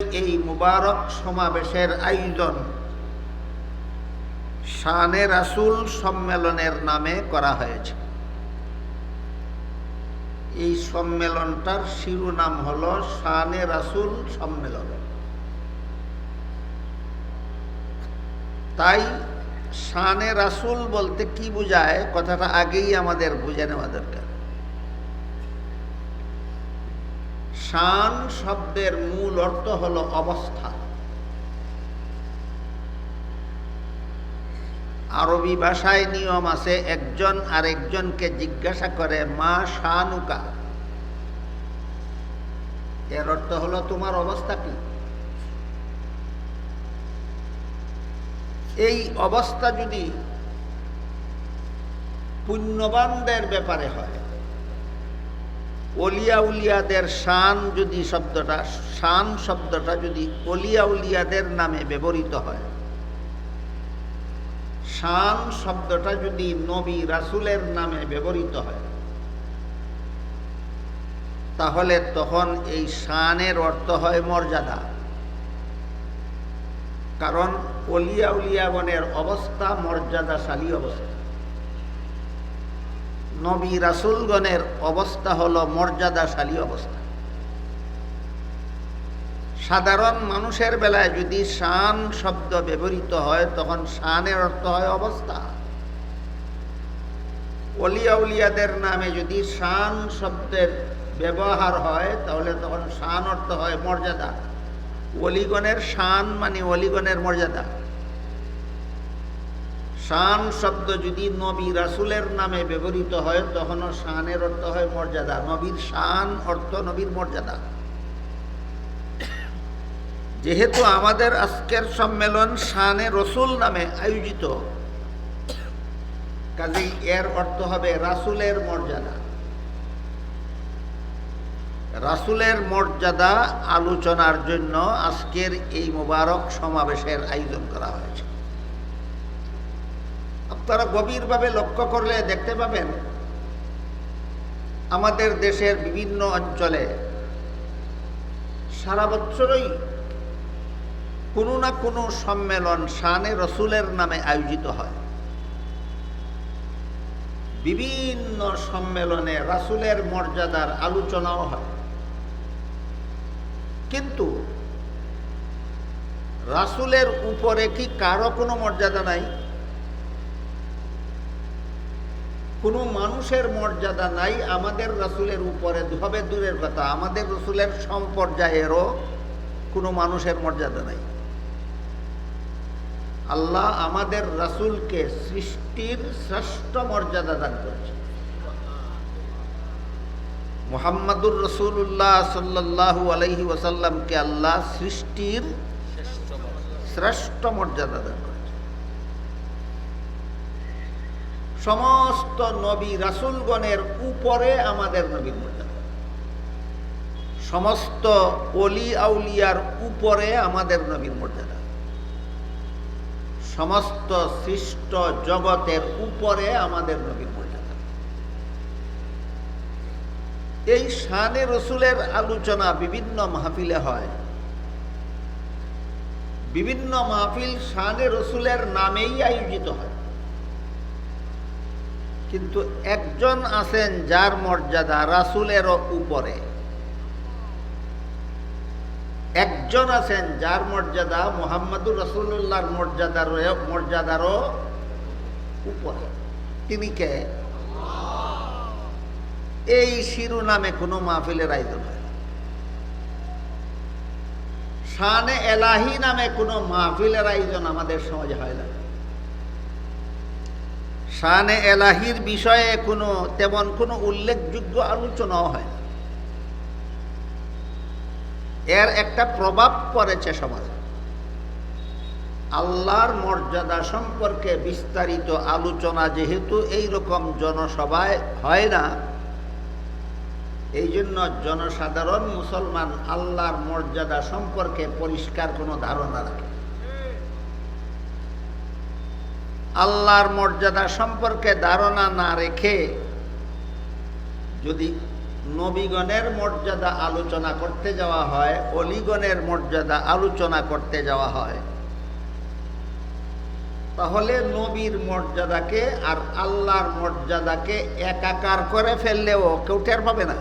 এই মুবারক সমাবেশের আয়োজন শানে রাসুল সম্মেলনের নামে করা হয়েছে। এই সম্মেলনটার শিরোনাম হল শানে রাসুল সম্মেলন। তাই শানে রাসুল বলতে কি বোঝায়? কথাটা আগেই আমাদের বুঝে নেওয়া দরকার। শান শব্দের মূল অর্থ হল অবস্থা। আরবি ভাষায় নিয়ম আছে, একজন আরেকজনকে জিজ্ঞাসা করে, মা শানুকা? এর অর্থ হলো, তোমার অবস্থা কি? এই অবস্থা যদি পুণ্যবানদের ব্যাপারে হয় অলিয়া উলিয়াদের শান যদি শব্দটা, শান শব্দটা যদি অলিয়া উলিয়াদের নামে ব্যবহৃত হয়, শান শব্দটা যদি নবী রাসুলের নামে ব্যবহৃত হয়, তাহলে তখন এই শানের অর্থ হয় মর্যাদা। কারণ অলিয়া উলিয়াগণের অবস্থা মর্যাদাশালী অবস্থা। নবী রাসুলগণের অবস্থা হল মর্যাদাশালী অবস্থা। সাধারণ মানুষের বেলায় যদি শান শব্দ ব্যবহৃত হয়, তখন শানের অর্থ হয় অবস্থা। অলিয়া উলিয়াদের নামে যদি শান শব্দের ব্যবহার হয়, তাহলে তখন শান অর্থ হয় মর্যাদা। অলিগণের শান মানে অলিগণের মর্যাদা। শান শব্দ যদি নবী রাসুলের নামে ব্যবহৃত হয়, তখনও শানের অর্থ হয় মর্যাদা। নবীর শান অর্থ নবীর মর্যাদা। যেহেতু আমাদের আজকের সম্মেলন শানে রসুল নামে আয়োজিত, কাজেই এর অর্থ হবে রাসুলের মর্যাদা। রাসুলের মর্যাদা আলোচনার জন্য আজকের এই মোবারক সমাবেশের আয়োজন করা হয়েছে। আপনারা গভীরভাবে লক্ষ্য করলে দেখতে পাবেন, আমাদের দেশের বিভিন্ন অঞ্চলে সারা বছরই কোনো না কোনো সম্মেলন শানে রসুলের নামে আয়োজিত হয়। বিভিন্ন সম্মেলনে রাসুলের মর্যাদার আলোচনাও হয়। কিন্তু রাসুলের উপরে কি কারও কোনো মর্যাদা নাই? কোনো মানুষের মর্যাদা নাই, আমাদের রসুলের উপরে, হবে দূরের কথা, আমাদের রসুলের সম্পর্যায়েরও কোনো মানুষের মর্যাদা নাই। আল্লাহ আমাদের রাসুলকে সৃষ্টির শ্রেষ্ঠ মর্যাদা দান করেছে মোহাম্মদুর রসুল্লাহ সাল্লাহু আলহি ওসাল্লামকে আল্লাহ সৃষ্টির শ্রেষ্ঠ মর্যাদা দান করেছে সমস্ত নবী রাসুলগণের উপরে আমাদের নবীর মর্যাদা। সমস্ত অলি আউলিয়ার উপরে আমাদের নবীর মর্যাদা। সমস্ত সৃষ্ট জগতের উপরে আমাদের নবীর মর্যাদা। এই শানে রসুলের আলোচনা বিভিন্ন মাহফিলে হয়। বিভিন্ন মাহফিল শানে রসুলের নামেই আয়োজিত হয়। কিন্তু একজন আছেন যার মর্যাদা রাসুলেরও উপরে। একজন আছেন যার মর্যাদা মোহাম্মদুর রসুল্লাহর মর্যাদার মর্যাদারও উপরে। তিনি কে? এই শিরোনামে কোনো মাহফিলের আয়োজন হয় শানে এলাহি নামে কোনো মাহফিলের আয়োজন আমাদের সমাজে হয় না। শানে এলাহির বিষয়ে কোনো তেমন কোনো উল্লেখযোগ্য আলোচনাও হয় না। এর একটা প্রভাব পড়েছে সমাজে। আল্লাহর মর্যাদা সম্পর্কে বিস্তারিত আলোচনা যেহেতু এই রকম জনসভায় হয় না এই জন্য জনসাধারণ মুসলমান আল্লাহর মর্যাদা সম্পর্কে পরিষ্কার কোনো ধারণা রাখে আল্লাহর মর্যাদা সম্পর্কে ধারণা না রেখে যদি নবীগণের মর্যাদা আলোচনা করতে যাওয়া হয়, অলিগণের মর্যাদা আলোচনা করতে যাওয়া হয়, তাহলে নবীর মর্যাদাকে আর আল্লাহর মর্যাদাকে একাকার করে ফেললেও কেউ টের পাবে না।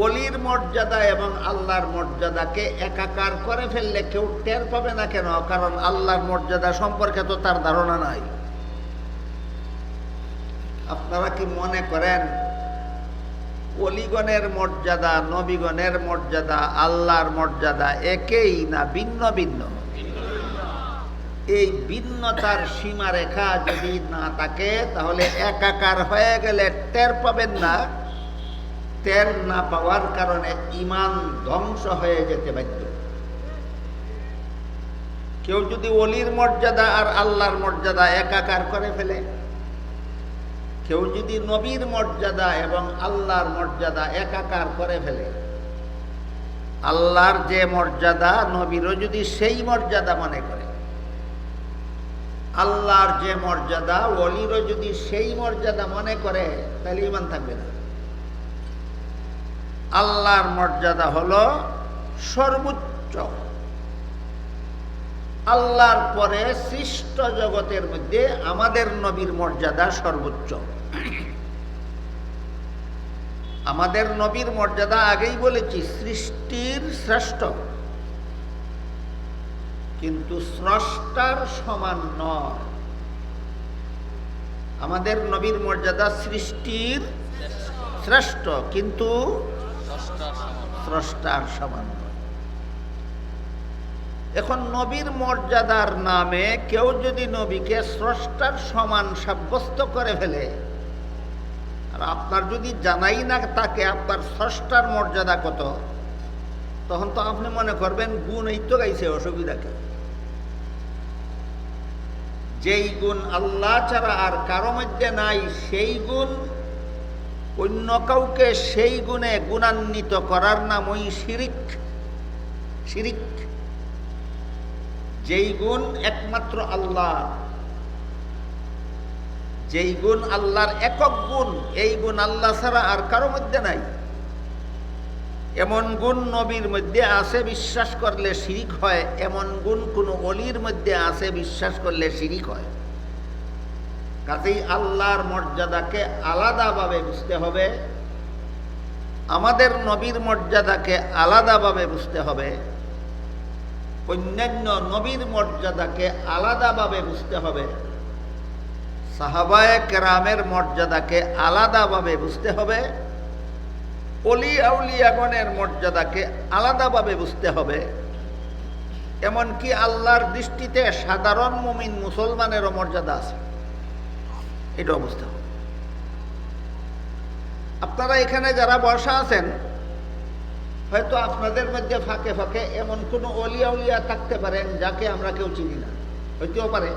অলির মর্যাদা এবং আল্লাহর মর্যাদাকে একাকার করে ফেললে কেউ টের পাবে না কেন? কারণ আল্লাহর মর্যাদা সম্পর্কে তো তার ধারণা নাই। আপনারা কি মনে করেন, অলিগণের মর্যাদা, নবীগণের মর্যাদা, আল্লাহর মর্যাদা একেই না ভিন্ন ভিন্ন? এই ভিন্নতার সীমারেখা যদি না থাকে, তাহলে একাকার হয়ে গেলে টের পাবেন না। টের না পাওয়ার কারণে ইমান ধ্বংস হয়ে যেতে বাধ্য। কেউ যদি অলির মর্যাদা আর আল্লাহর মর্যাদা একাকার করে ফেলে, কেউ যদি নবীর মর্যাদা এবং আল্লাহর মর্যাদা একাকার করে ফেলে, আল্লাহর যে মর্যাদা নবীরও যদি সেই মর্যাদা মনে করে, আল্লাহর যে মর্যাদা অলিরও যদি সেই মর্যাদা মনে করে, তাহলে ইমান থাকবে না। আল্লাহর মর্যাদা হল সর্বোচ্চ। আল্লাহর পরে সৃষ্ট জগতের মধ্যে আমাদের নবীর মর্যাদা সর্বোচ্চ। আমাদের নবীর মর্যাদা আগেই বলেছি, সৃষ্টির শ্রেষ্ঠ। কিন্তু স্রষ্টার সমান নয়। আমাদের নবীর মর্যাদা সৃষ্টির শ্রেষ্ঠ। কিন্তু স্রষ্টার সমান। এখন নবীর মর্যাদার নামে কেউ যদি নবীকে স্রষ্টার সমান সাব্যস্ত করে ফেলে, আর আপনার যদি জানাই না তাকে আপনার স্রষ্টার মর্যাদা কত, তখন তো আপনি মনে করবেন গুণ এই তো গাইছে অসুবিধা কি যেই গুণ আল্লাহ ছাড়া আর কারও মধ্যে নাই, সেই গুণ অন্য কাউকে সেই গুণে গুণান্বিত করার নাম ওই শিরিক। শিরিক। যেই গুণ একমাত্র আল্লাহ। যেই গুণ আল্লাহর একক গুণ, এই গুণ আল্লাহ ছাড়া আর কারও মধ্যে নাই। এমন গুণ নবীর মধ্যে আছে, বিশ্বাস করলে শিরিক হয়। এমন গুণ কোনো অলির মধ্যে আছে, বিশ্বাস করলে শিরিক হয়। কাজেই আল্লাহর মর্যাদাকে আলাদাভাবে বুঝতে হবে, আমাদের নবীর মর্যাদাকে আলাদাভাবে বুঝতে হবে, অন্যান্য নবীর মর্যাদাকে আলাদাভাবে বুঝতে হবে, সাহাবায় কেরামের মর্যাদাকে আলাদাভাবে বুঝতে হবে, অলি আউলিয়াগণের মর্যাদাকে আলাদাভাবে বুঝতে হবে। এমনকি আল্লাহর দৃষ্টিতে সাধারণ মুমিন মুসলমানেরও মর্যাদা আছে। এটাও অবস্থা। আপনারা এখানে যারা বসা আছেন, হয়তো আপনাদের মধ্যে ফাঁকে ফাঁকে এমন কোনো অলিয়া উলিয়া থাকতে পারেন যাকে আমরা কেউ চিনি না। হইতেও পারে।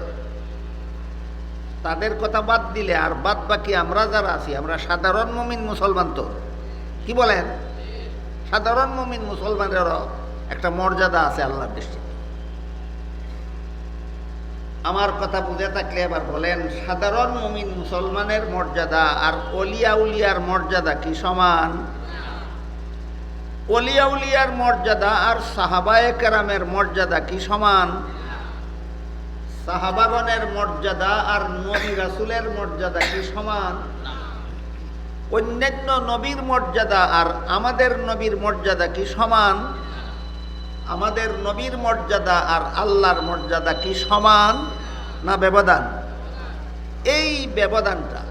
তাদের কথা বাদ দিলে আর বাদ বাকি আমরা যারা আছি, আমরা সাধারণ মমিন মুসলমান তো। কি বলেন? সাধারণ মমিন মুসলমানেরও একটা মর্যাদা আছে আল্লাহর দৃষ্টিতে। আমার কথা বুঝে থাকলে এবার বলেন, সাধারণ মমিন মুসলমানের মর্যাদা আর অলিয়া উলিয়ার মর্যাদা কি সমান? অলিয়া উলিয়ার মর্যাদা আর সাহাবায়ে কেরামের মর্যাদা কি সমান? সাহাবাগণের মর্যাদা আর নবী রাসুলের মর্যাদা কি সমান? অন্যান্য নবীর মর্যাদা আর আমাদের নবীর মর্যাদা কি সমান? আমাদের নবীর মর্যাদা আর আল্লাহর মর্যাদা কি সমান? না ব্যবধান? এই ব্যবধানটা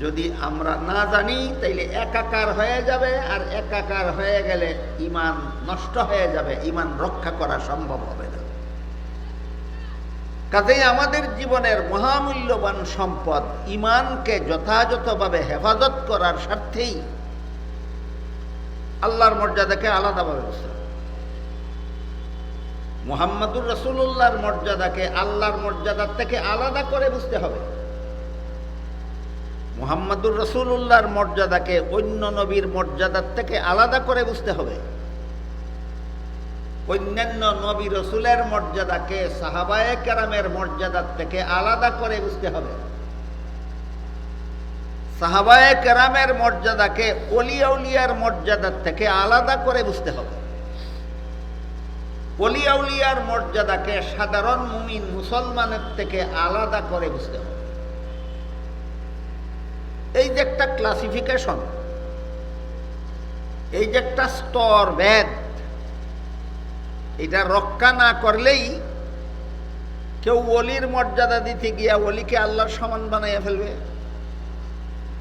যদি আমরা না জানি, তাইলে একাকার হয়ে যাবে, আর একাকার হয়ে গেলে ইমান নষ্ট হয়ে যাবে, ইমান রক্ষা করা সম্ভব হবে না। কাজেই আমাদের জীবনের মহামূল্যবান সম্পদ ইমানকে যথাযথভাবে হেফাজত করার স্বার্থেই আল্লাহর মর্যাদাকে আলাদাভাবে বুঝতে মোহাম্মদুর রসুল্লাহর মর্যাদাকে আল্লাহর মর্যাদার থেকে আলাদা করে বুঝতে হবে। মোহাম্মদুর রসুল্লাহর মর্যাদাকে অন্য নবীর মর্যাদার থেকে আলাদা করে বুঝতে হবে। অন্যান্য নবী রসুলের মর্যাদাকে সাহাবায়ে কেরামের মর্যাদার থেকে আলাদা করে বুঝতে হবে। সাহাবায়ে কেরামের মর্যাদাকে অলিয়াউলিয়ার মর্যাদার থেকে আলাদা করে বুঝতে হবে। অলিয়াউলিয়ার মর্যাদাকে সাধারণ মুমিন মুসলমানের থেকে আলাদা করে বুঝতে হবে। এই যে একটা ক্লাসিফিকেশন এই যে একটা স্তর ভেদ, এটা রক্ষা না করলেই কেউ অলির মর্যাদা দিতে গিয়া অলিকে আল্লাহর সমান বানাইয়া ফেলবে।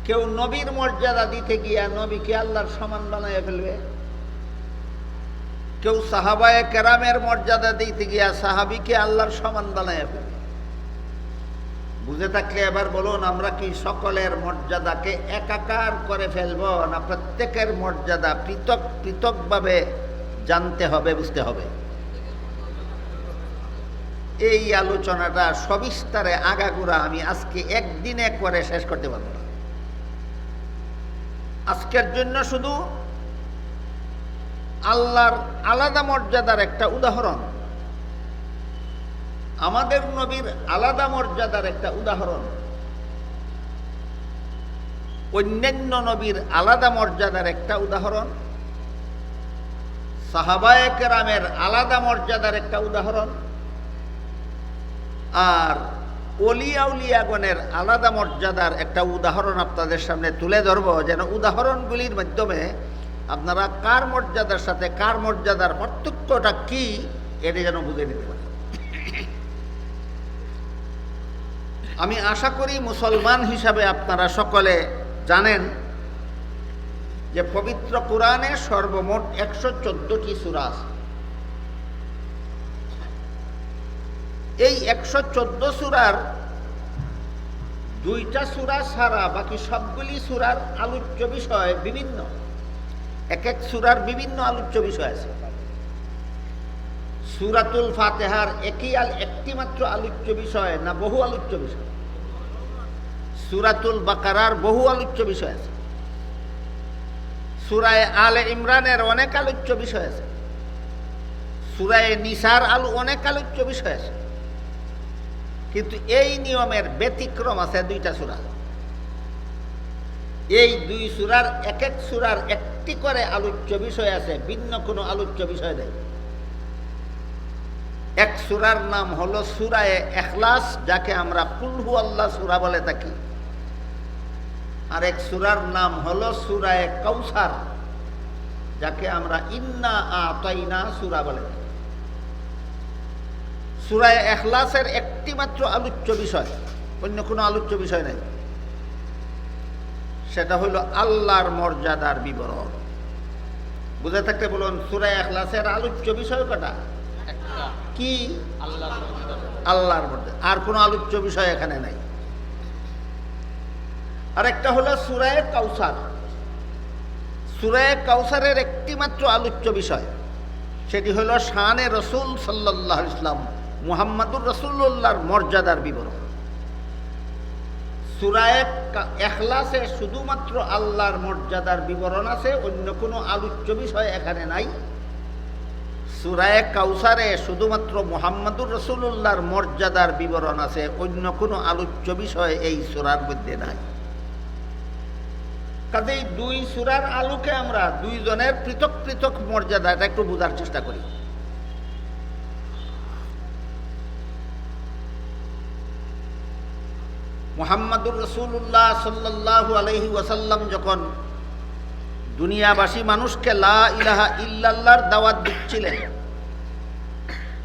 কেউ নবীর মর্যাদা দিতে গিয়া নবীকে আল্লাহর সমান বানাইয়া ফেলবে। কেউ সাহাবায় কেরামের মর্যাদা দিতে গিয়া সাহাবিকে আল্লাহর সমান ফেলবে বুঝে থাকলে এবার বলুন, আমরা কি সকলের মর্যাদাকে একাকার করে ফেলব না প্রত্যেকের মর্যাদা পৃথক, পৃথকভাবে জানতে হবে, বুঝতে হবে? এই আলোচনাটা সবিস্তারে আগাগোড়া আমি আজকে একদিনে করে শেষ করতে পারব না। আজকের জন্য শুধু আল্লাহর আলাদা মর্যাদার একটা উদাহরণ। আমাদের নবীর আলাদা মর্যাদার একটা উদাহরণ। অন্যান্য নবীর আলাদা মর্যাদার একটা উদাহরণ। সাহাবায়ে রামের আলাদা মর্যাদার একটা উদাহরণ। আর অলিয়াউলিয়াগণের আলাদা মর্যাদার একটা উদাহরণ আপনাদের সামনে তুলে ধরব, যেন উদাহরণগুলির মাধ্যমে আপনারা কার মর্যাদার সাথে, কার মর্যাদার পার্থক্যটা কি, এটা যেন বুঝে নিতে পারেন আমি আশা করি মুসলমান হিসাবে আপনারা সকলে জানেন যে পবিত্র কোরআনে সর্বমোট একশো চোদ্দটি সুরা আছে। এই একশো চোদ্দ সুরার দুইটা সুরা ছাড়া বাকি সবগুলি সুরার আলোচ্য বিষয় বিভিন্ন। এক এক সুরার বিভিন্ন আলোচ্য বিষয় আছে। সুরাতুল ফাতেহার একই আল একটি মাত্র আলোচ্য বিষয় না বহু আলোচ্য বিষয়? সুরাতুল বাকারার বহু আলোচ্য বিষয় আছে। সুরায় আল ইমরানের অনেক আলোচ্য বিষয় আছে। সুরায় নিসার আলু অনেক আলোচ্য বিষয় আছে। কিন্তু এই নিয়মের ব্যতিক্রম আছে দুইটা সুরা। এই দুই সুরার এক এক সুরার একটি করে আলোচ্য বিষয় আছে, ভিন্ন কোনো আলোচ্য বিষয় নেই। এক সুরার নাম হলো সুরায় এখলাস, যাকে আমরা কুলহু আল্লাহ সুরা বলে থাকি। আর এক সুরার নাম হলো সুরায় কৌসার যাকে আমরা ইন্না আতাইনা সুরা বলে সুরায় এখলাসের একটি মাত্র আলোচ্য বিষয়, অন্য কোনো আলোচ্য বিষয় নেই। সেটা হইল আল্লাহর মর্যাদার বিবরণ। বুঝে থাকতে বলুন সুরায় এখলাসের আলোচ্য বিষয় কটা? কি? আল্লাহর মর্যাদা। আর কোনো আলোচ্য বিষয় এখানে নাই। আর একটা হলো সুরায় কাউসার সুরায় কাউসারের একটি মাত্র আলোচ্য বিষয় সেটি হলো শানে রসুল সাল্লাহ ইসলাম মুহাম্মাদুর রসুল্লাহর মর্যাদার বিবরণ। সুরায় এখলাসে শুধুমাত্র আল্লাহর মর্যাদার বিবরণ আছে, অন্য কোনো আলোচ্য বিষয় এখানে নাই। সুরায় কাউসারে শুধুমাত্র মোহাম্মদুর রসুল্লাহর মর্যাদার বিবরণ আছে, অন্য কোনো আলোচ্য বিষয় এই সুরার মধ্যে নাই। কাজেই দুই সুরার আলোকে আমরা দুইজনের পৃথক পৃথক মর্যাদা এটা একটু বোঝার চেষ্টা করি। মোহাম্মদুর রসুল্লাহ সাল্লাহ আলহি ওয়াসাল্লাম যখন দুনিয়াবাসী মানুষকে লা ইলাহা ইল্লাল্লাহর দাওয়াত দিচ্ছিলেন,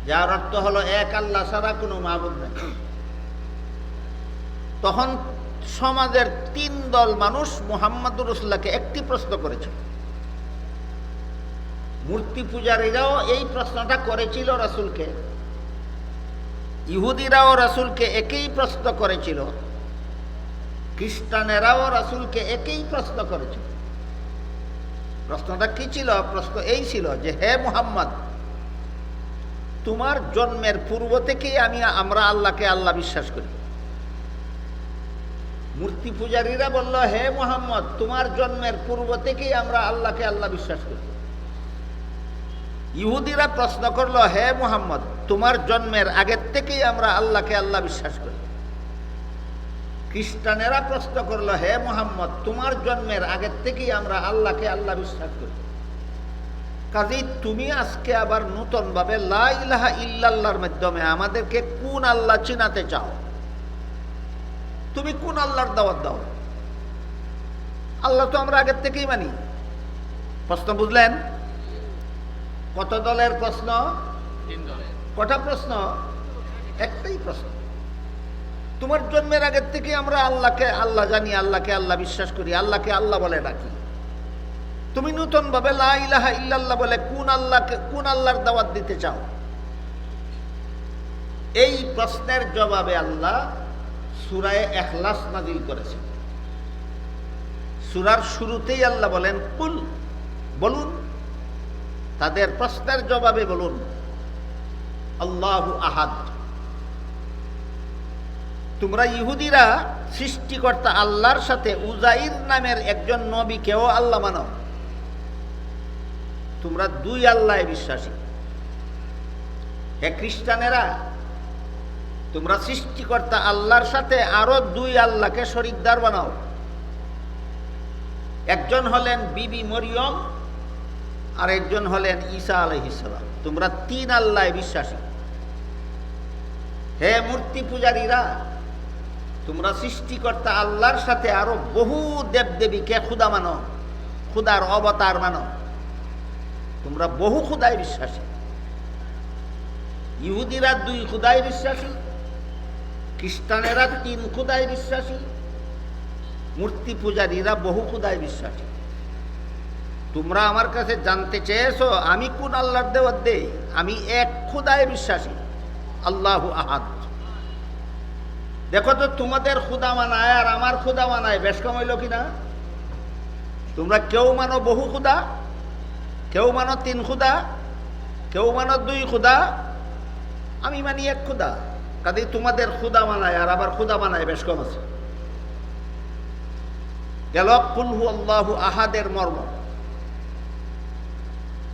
যার অর্থ হলো এক আল্লাহ ছাড়া কোনো মাহবুব নেই। তখন সমাজের তিন দল মানুষ মোহাম্মদুর রসুল্লাহকে একটি প্রশ্ন করেছিল। মূর্তি পূজারীরাও এই প্রশ্নটা করেছিল রাসুলকে, ইহুদিরাও রাসুলকে একই প্রশ্ন করেছিল। খ্রিস্টানেরাও রাসুলকে একই প্রশ্ন করেছিল। প্রশ্নটা কি ছিল? প্রশ্ন এই ছিল যে, হে মুহাম্মদ, তোমার জন্মের পূর্ব থেকেই আমি, আমরা আল্লাহকে আল্লাহ বিশ্বাস করি। মূর্তি পূজারীরা বলল, হে মোহাম্মদ, তোমার জন্মের পূর্ব থেকেই আমরা আল্লাহকে আল্লাহ বিশ্বাস করি। ইহুদিরা প্রশ্ন করল, হে মোহাম্মদ, তোমার জন্মের আগের থেকেই আমরা আল্লাহকে আল্লাহ বিশ্বাস করি। খ্রিস্টানেরা প্রশ্ন করল হে মোহাম্মদ তোমার জন্মের আগের থেকেই আমরা আল্লাহকে আল্লাহ বিশ্বাস করি। কাজেই তুমি আজকে আবার নূতন ভাবে লাইলাহা ইল্লাল্লাহর মাধ্যমে আমাদেরকে কোন আল্লাহ চিনাতে চাও? তুমি কোন আল্লাহর দাওয়াত দাও? আল্লাহ তো আমরা আগের থেকেই মানি। প্রশ্ন বুঝলেন? কত দলের প্রশ্ন? কটা প্রশ্ন? একটাই প্রশ্ন। তোমার জন্মের আগের থেকে আমরা আল্লাহকে, আল্লাহ জানি, আল্লাহকে আল্লাহ বিশ্বাস করি, আল্লাহকে আল্লাহ বলে ডাকি। তুমি নতুন ভাবে লা ইলাহা ইল্লাল্লাহ বলে কোন আল্লাহকে, কোন আল্লাহর দাওয়াত দিতে চাও? এই প্রশ্নের জবাবে আল্লাহ সুরায় এখলাস নাজিল করেছেন। সুরার শুরুতেই আল্লাহ বলেন, কুল বলুন। তাদের প্রশ্নের জবাবে বলুন, আল্লাহু আহাদ তোমরা ইহুদিরা সৃষ্টিকর্তা আল্লাহর সাথে উজাইর নামের একজন নবীকেও আল্লাহ মানো। তোমরা দুই আল্লাহ বিশ্বাসী। হে খ্রিস্টানেরা তোমরা সৃষ্টিকর্তা আল্লাহর সাথে আরও দুই আল্লাহকে শরিকদার বানাও। একজন হলেন বিবি মরিয়ম আর একজন হলেন ঈসা আলহিসাল্লাম তোমরা তিন আল্লাহ বিশ্বাসী। হে মূর্তি পূজারীরা তোমরা সৃষ্টিকর্তা আল্লাহর সাথে আরও বহু দেবদেবীকে ক্ষুদা মানো, খুদার অবতার মানো। তোমরা বহু ক্ষুদায় বিশ্বাসী। ইহুদিরা দুই ক্ষুদায় বিশ্বাসী, খ্রিস্টানেরা তিন ক্ষুদায় বিশ্বাসী, মূর্তি পূজারীরা বহু ক্ষুদায় বিশ্বাসী। তোমরা আমার কাছে জানতে চেয়েছো, আমি কোন আল্লাহর দেওয়ার দেই, আমি এক ক্ষুদায় বিশ্বাসী, আল্লাহ আহাদ। দেখো তো, তোমাদের খুদা মানায় আর আমার খুদা মানায়। বেশ কম হইল কিনা? তোমরা কেউ মানো বহু খুদা কেউ মানো তিন খুদা কেউ মানো দুই খুদা আমি মানি এক খুদা কাজে তোমাদের খুদা মানায় আর আবার খুদা মানায়, বেশ কম আছে। গেল কুলহু আল্লাহু আহাদের মর্ম।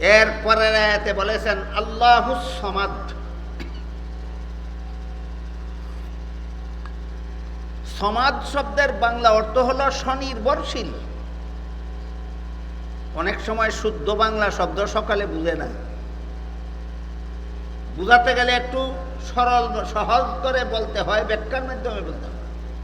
এর পরের আয়াতে বলেছেন, আল্লাহু সমাদ। সমাজ শব্দের বাংলা অর্থ হল স্বনির্ভরশীল। অনেক সময় শুদ্ধ বাংলা শব্দ সকালে বুঝে না। বুঝাতে গেলে একটু সরল, সহজ করে বলতে হয়, ব্যাখ্যার মাধ্যমে বলতে হয়।